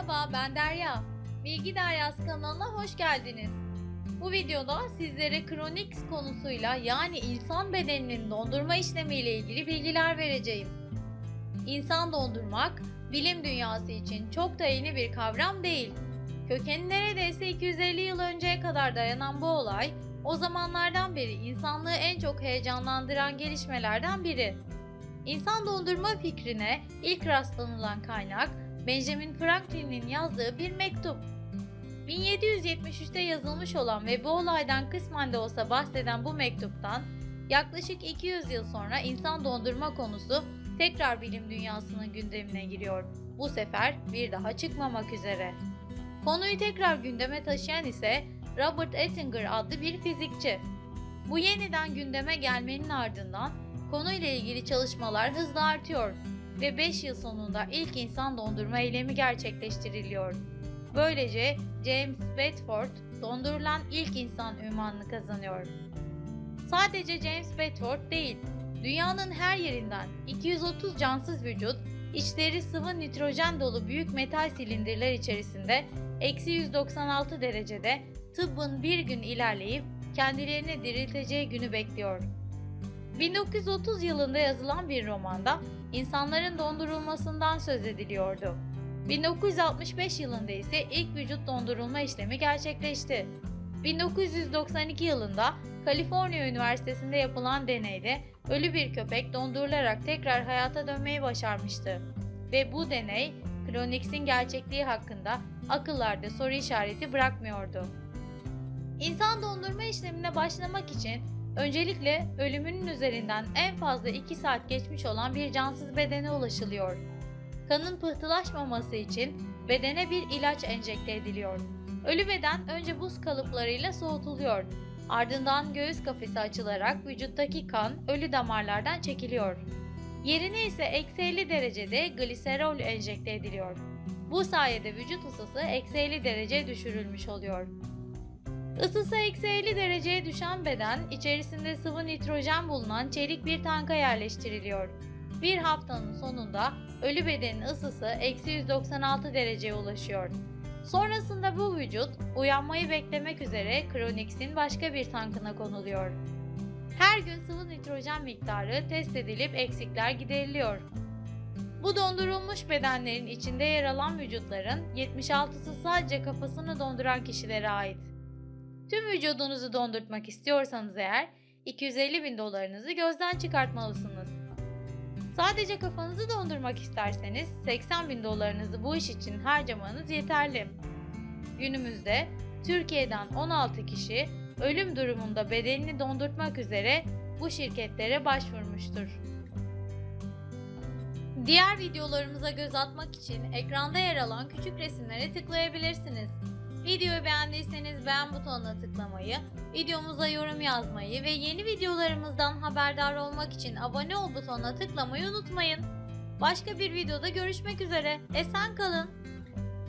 Merhaba ben Derya. Bilgi Deryası kanalına hoş geldiniz. Bu videoda sizlere Chronix konusuyla yani insan bedeninin dondurma işlemiyle ilgili bilgiler vereceğim. İnsan dondurmak bilim dünyası için çok da yeni bir kavram değil. Kökeni neredeyse 250 yıl önceye kadar dayanan bu olay o zamanlardan beri insanlığı en çok heyecanlandıran gelişmelerden biri. İnsan dondurma fikrine ilk rastlanılan kaynak Benjamin Franklin'in yazdığı bir mektup. 1773'te yazılmış olan ve bu olaydan kısmen de olsa bahseden bu mektuptan yaklaşık 200 yıl sonra insan dondurma konusu tekrar bilim dünyasının gündemine giriyor. Bu sefer bir daha çıkmamak üzere. Konuyu tekrar gündeme taşıyan ise Robert Ettinger adlı bir fizikçi. Bu yeniden gündeme gelmenin ardından konuyla ilgili çalışmalar hızla artıyor ve 5 yıl sonunda ilk insan dondurma eylemi gerçekleştiriliyor. Böylece James Bedford dondurulan ilk insan ünvanını kazanıyor. Sadece James Bedford değil, dünyanın her yerinden 230 cansız vücut, içleri sıvı nitrojen dolu büyük metal silindirler içerisinde eksi 196 derecede tıbbın bir gün ilerleyip kendilerini dirilteceği günü bekliyor. 1930 yılında yazılan bir romanda insanların dondurulmasından söz ediliyordu. 1965 yılında ise ilk vücut dondurulma işlemi gerçekleşti. 1992 yılında Kaliforniya Üniversitesi'nde yapılan deneyde ölü bir köpek dondurularak tekrar hayata dönmeyi başarmıştı. Ve bu deney Chronix'in gerçekliği hakkında akıllarda soru işareti bırakmıyordu. İnsan dondurma işlemine başlamak için öncelikle ölümünün üzerinden en fazla 2 saat geçmiş olan bir cansız bedene ulaşılıyor. Kanın pıhtılaşmaması için bedene bir ilaç enjekte ediliyor. Ölü beden önce buz kalıplarıyla soğutuluyor. Ardından göğüs kafesi açılarak vücuttaki kan ölü damarlardan çekiliyor. Yerine ise eksi 50 derecede gliserol enjekte ediliyor. Bu sayede vücut ısısı eksi 50 dereceye düşürülmüş oluyor. Isısı eksi 50 dereceye düşen beden içerisinde sıvı nitrojen bulunan çelik bir tanka yerleştiriliyor. Bir haftanın sonunda ölü bedenin ısısı eksi 196 dereceye ulaşıyor. Sonrasında bu vücut uyanmayı beklemek üzere Chronix'in başka bir tankına konuluyor. Her gün sıvı nitrojen miktarı test edilip eksikler gideriliyor. Bu dondurulmuş bedenlerin içinde yer alan vücutların 76'sı sadece kafasını donduran kişilere ait. Tüm vücudunuzu dondurtmak istiyorsanız eğer 250 bin dolarınızı gözden çıkartmalısınız. Sadece kafanızı dondurmak isterseniz 80 bin dolarınızı bu iş için harcamanız yeterli. Günümüzde Türkiye'den 16 kişi ölüm durumunda bedenini dondurtmak üzere bu şirketlere başvurmuştur. Diğer videolarımıza göz atmak için ekranda yer alan küçük resimlere tıklayabilirsiniz. Videoyu beğendiyseniz beğen butonuna tıklamayı, videomuza yorum yazmayı ve yeni videolarımızdan haberdar olmak için abone ol butonuna tıklamayı unutmayın. Başka bir videoda görüşmek üzere. Esen kalın.